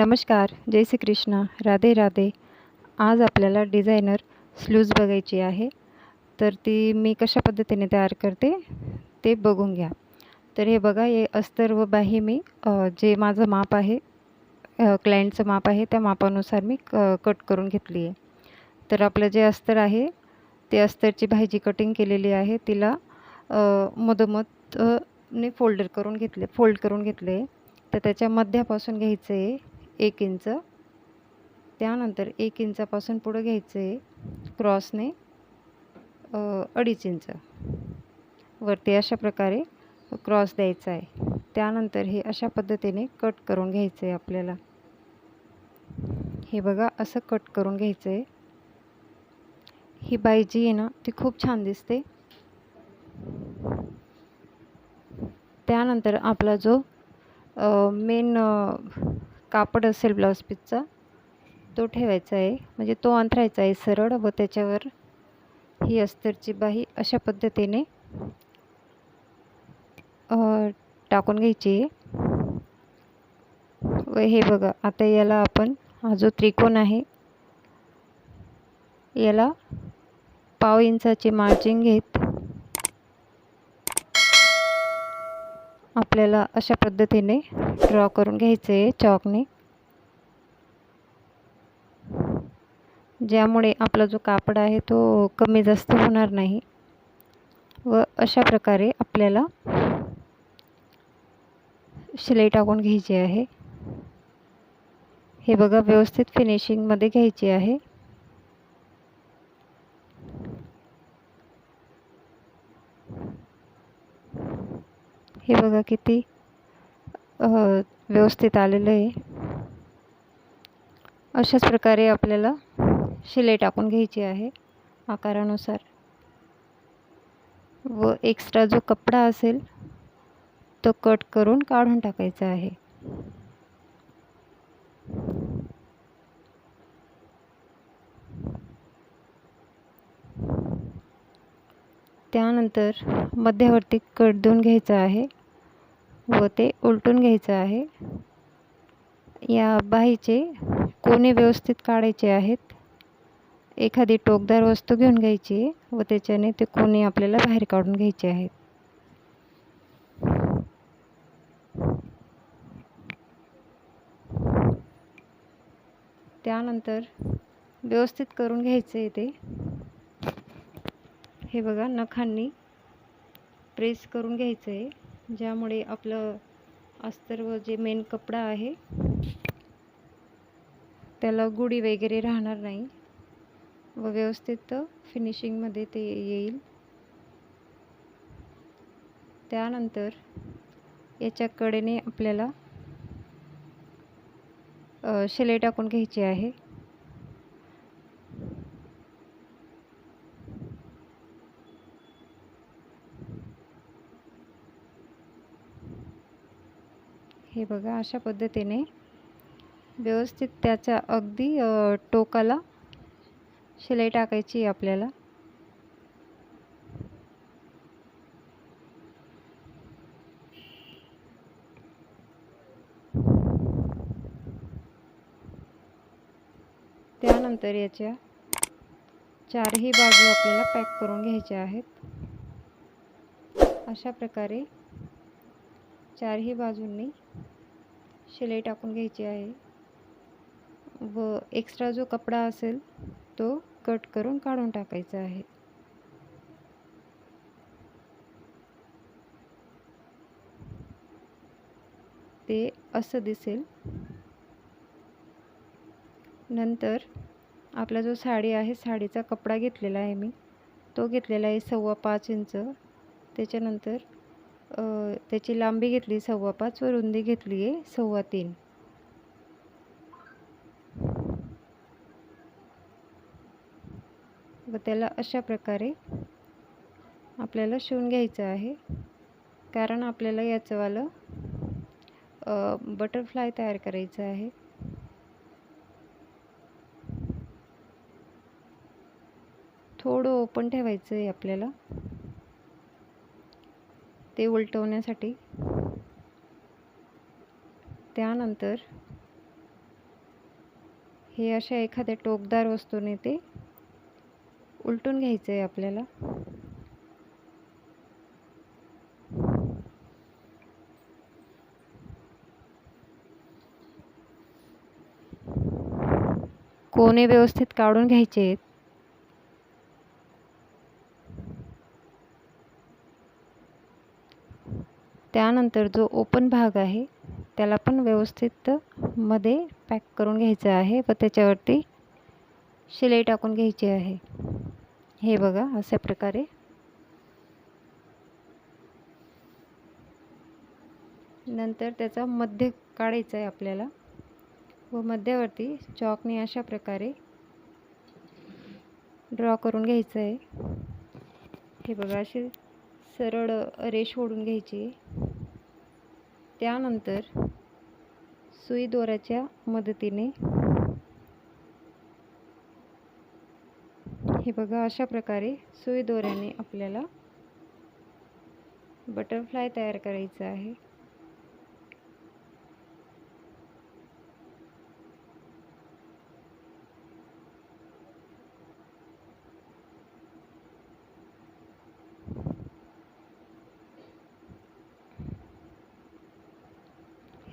नमस्कार जय श्री कृष्ण राधे राधे. आज आपल्याला डिझायनर स्लूज बघायची आहे. तर ती मी कशा पद्धतीने तयार करते ते बघून घ्या. तर हे बघा हे अस्तर व बाही मी जे माझं माप आहे क्लायंटचं माप आहे त्या मापानुसार मी क कट करून घेतली आहे. तर आपलं जे अस्तर आहे ते अस्तरची भाजी कटिंग केलेली आहे. तिला मधोमध ने फोल्डर करून घेतले फोल्ड करून घेतले. तर त्याच्या मध्यापासून घ्यायचं आहे एक इंच. त्यानंतर एक इंचापासून पुढं घ्यायचं आहे क्रॉसने अडीच इंच. वरती अशा प्रकारे क्रॉस द्यायचा आहे. त्यानंतर हे अशा पद्धतीने कट करून घ्यायचं आहे आपल्याला. हे बघा असं कट करून घ्यायचं. आहे ही बाई जी आहे ना ती खूप छान दिसते. त्यानंतर आपला जो मेन कापड असेल ब्लाऊज पीसचा तो ठेवायचा आहे. म्हणजे तो अंथरायचा आहे सरळ व त्याच्यावर ही अस्तरची बाही अशा पद्धतीने टाकून घ्यायची आहे. व हे बघा आता याला आपण हा जो त्रिकोण आहे याला पाव इंचाची मार्जिन घेत आपल्याला अशा पद्धतीने ड्रॉ करून घ्यायचं आहे चॉकने ज्यामुळे आपला जो कापड आहे तो कमी जास्त होणार नाही. व अशा प्रकारे आपल्याला शिलाई टाकून घ्यायची आहे. हे बघा व्यवस्थित फिनिशिंगमध्ये घ्यायची आहे. हे बघा किती व्यवस्थित आलेलं आहे. अशाच प्रकारे आपल्याला शिलाई टाकून घ्यायची आहे आकारानुसार. व एक्स्ट्रा जो कपडा असेल तो कट करून काढून टाकायचा आहे. त्यानंतर मध्यवर्ती कट देऊन घ्यायचं आहे व ते उलटून घ्यायचं आहे. या बाहीचे कोणे व्यवस्थित काढायचे आहेत. एखादी टोकदार वस्तू घेऊन घ्यायची आहे व त्याच्याने ते कोणे आपल्याला बाहेर काढून घ्यायचे आहेत. त्यानंतर व्यवस्थित करून घ्यायचं आहे ते. हे बघा नखांनी प्रेस करून घ्यायचं आहे ज्यामुळे आपलं अस्तर जे मेन कपडा आहे त्याला गुढी वगैरे राहणार नाही व व्यवस्थित फिनिशिंगमध्ये ते येईल. त्यानंतर याच्या कडेने आपल्याला अ, शिलाई टाकून घ्यायची आहे. हे बघा अशा पद्धतीने व्यवस्थित त्याच्या अगदी टोकाला शिलाई टाकायची आहे आपल्याला. त्यानंतर याच्या चारही बाजू आपल्याला पॅक करून घ्यायच्या आहेत. अशा प्रकारे चारही बाजूंनी शिलाई टाकून घ्यायची आहे. व एक्स्ट्रा जो कपडा असेल तो कट करून काढून टाकायचा आहे. ते असं दिसेल. नंतर आपला जो साडी आहे साडीचा कपडा घेतलेला आहे मी तो घेतलेला आहे सव्वा पाच इंच. त्याच्यानंतर त्याची लांबी घेतली सव्वा पाच व रुंदी घेतली आहे सव्वा तीन. व त्याला अशा प्रकारे आपल्याला शिवून घ्यायचं आहे. कारण आपल्याला याचंवालं बटरफ्लाय तयार करायचं आहे. थोडं ओपन ठेवायचं आहे आपल्याला. ते उलटवण्यासाठी. त्यानंतर हे अशा एखाद्या टोकदार वस्तूने ते उलटून घ्यायचं आहे आपल्याला. कोणे व्यवस्थित काढून घ्यायचे आहेत त्यानंतर जो ओपन भाग आहे त्याला पण व्यवस्थित मध्ये पॅक करून घ्यायचं आहे व त्याच्यावरती शिलाई टाकून घ्यायची आहे. हे बघा अशा प्रकारे. नंतर त्याचा मध्य काढायचा आहे आपल्याला व मध्यावरती चॉकने अशा प्रकारे ड्रॉ करून घ्यायचं आहे. हे बघा अशी सरळ रेष ओढून घ्यायची. त्यानंतर सुई दोऱ्याच्या मदतीने हे बघा अशा प्रकारे सुई दोऱ्याने आपल्याला बटरफ्लाय तयार करायचं आहे.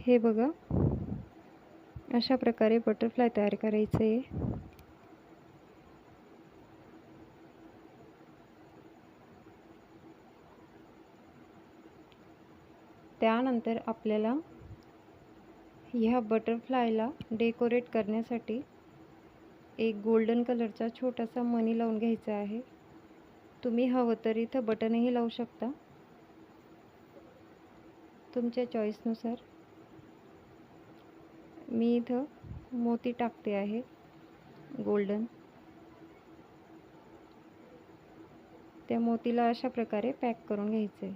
हे बघा. अशा प्रकारे बटरफ्लाय तयार करायचं. आहे त्यानंतर आपल्याला ह्या बटरफ्लायला डेकोरेट करण्यासाठी एक गोल्डन कलरचा छोटासा मनी लावून घ्यायचा आहे. तुम्ही हवं तर इथं बटनही लावू शकता. तुमच्या चॉईसनुसार मी इथं मोती टाकते आहे गोल्डन त्या मोतीला अशा प्रकारे पॅक करून घ्यायचं आहे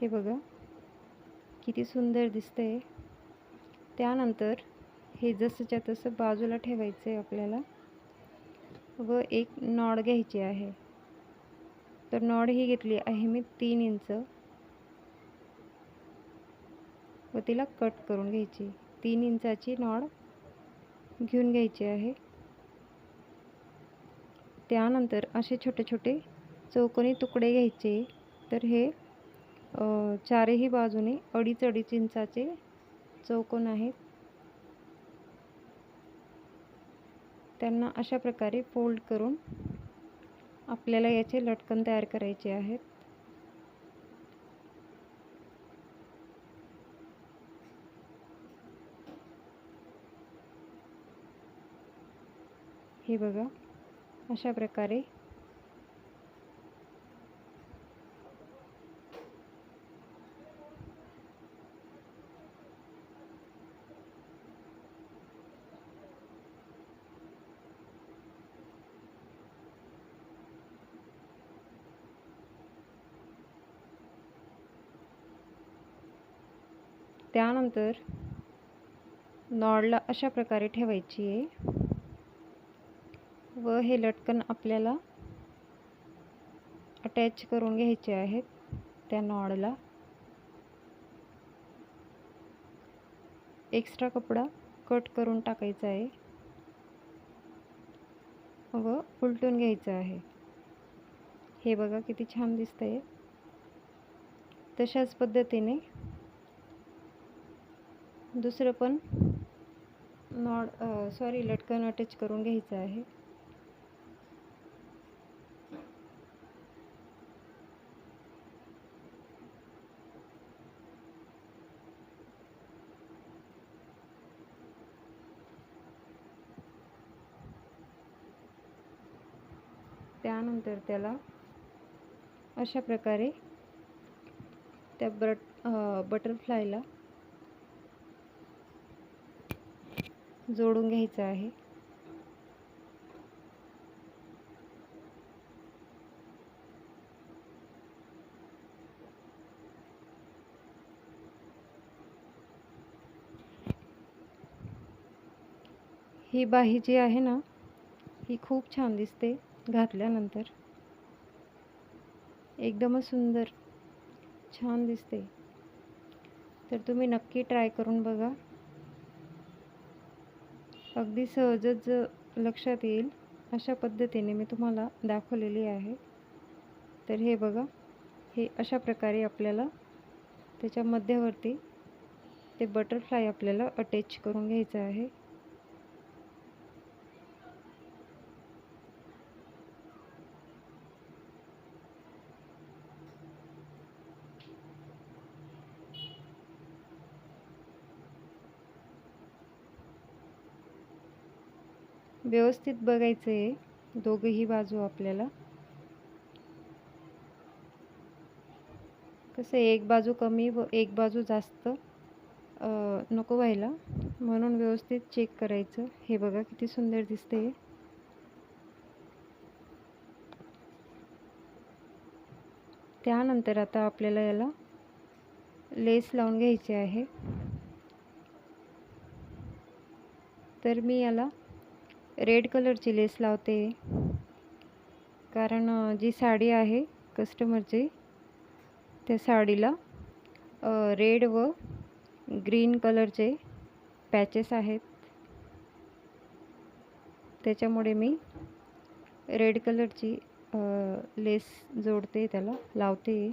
हे बघा किती सुंदर दिसतंय. त्यानंतर हे जसंच्या तसं बाजूला ठेवायचं आहे आपल्याला व एक नॉड घ्यायची आहे. तर नॉड ही घेतली आहे मी तीन इंच. व तिला कट करून घ्यायची. तीन इंचाची नॉड घेऊन घ्यायची आहे. त्यानंतर असे छोटे छोटे चौकोनी तुकडे घ्यायचे. तर हे चारही बाजूने अडीच अडीच इंचाचे चौकोन आहेत. त्यांना अशा प्रकारे फोल्ड करून आपल्याला याचे लटकन तयार करायचे आहेत. हे बघा अशा प्रकारे त्यानंतर नॉडला अशा प्रकारे ठेवायची आहे. व हे लटकन आपल्याला अटॅच करून घ्यायचे आहेत त्या नॉडला. एक्स्ट्रा कपडा कट करून टाकायचा आहे. व उलटून घ्यायचं आहे. हे बघा किती छान दिसतंय. तशाच पद्धतीने दुसरं पण नॉड सॉरी लटकन अटॅच करून घ्यायचं आहे. त्यानंतर त्याला अशा प्रकारे त्या बट बटरफ्लायला जोडून घ्यायचं आहे. ही बाही जी आहे ना ही खूप छान दिसते घातल्यानंतर. एकदमच सुंदर छान दिसते. तर तुम्ही नक्की ट्राय करून बघा. अगदी सहजच लक्षात येईल. अशा पद्धतीने मी तुम्हाला दाखवलेली आहे. तर हे बघा हे अशा प्रकारे आपल्याला त्याच्या मध्यवर्ती ते बटरफ्लाय आपल्याला अटॅच करून घ्यायचं आहे. व्यवस्थित बघायचं आहे. दोघंही बाजू आपल्याला. कसं एक बाजू कमी व एक बाजू जास्त नको व्हायला. म्हणून व्यवस्थित चेक करायचं. हे बघा किती सुंदर दिसते त्यानंतर आता आपल्याला याला लेस लावून घ्यायचे आहे. तर मी याला रेड कलरची लेस लावते. कारण जी साडी आहे कस्टमरची त्या साडीला रेड व ग्रीन कलरचे पॅचेस आहेत. त्याच्यामुळे मी रेड कलरची लेस जोडते त्याला लावते.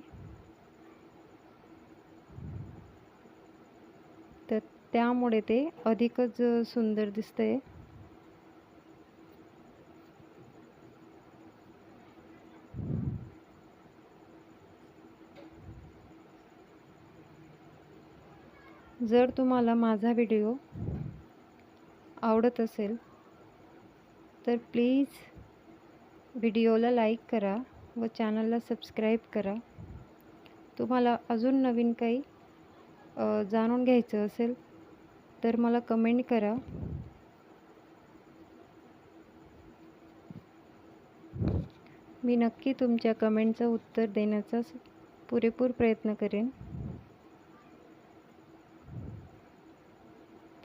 तर त्यामुळे ते अधिकच सुंदर दिसतंय. जर तुम्हाला माझा व्हिडिओ आवडत असेल तर प्लीज व्हिडिओला लाईक करा व चॅनलला सबस्क्राईब करा. तुम्हाला अजून नवीन काही जाणून घ्यायचं असेल तर मला कमेंट करा. मी नक्की तुमच्या कमेंटचं उत्तर देण्याचा पुरेपूर प्रयत्न करेन.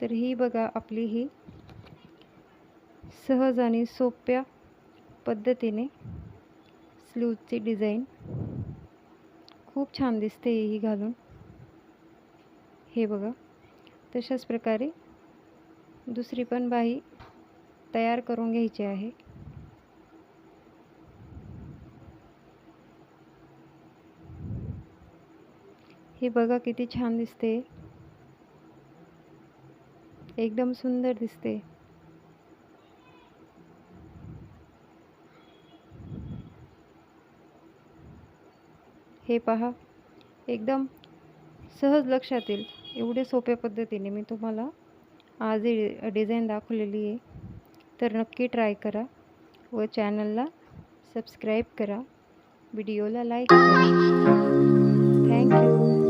तर ही बघा आपली ही सहज आणि सोप्या पद्धतीने स्लीवची डिझाईन. खूप छान दिसते ही घालून. हे बघा. तशाच प्रकारे दुसरी पण बाही तयार करून घ्यायची आहे. हे बघा किती छान दिसते. एकदम सुंदर दिसते. हे पहा एकदम सहज लक्षात येईल एवढे सोप्या पद्धतीने मी तुम्हाला आज डिझाईन दाखवलेली आहे. तर नक्की ट्राय करा व चॅनलला सबस्क्राईब करा. व्हिडिओला लाईक करा. थँक्यू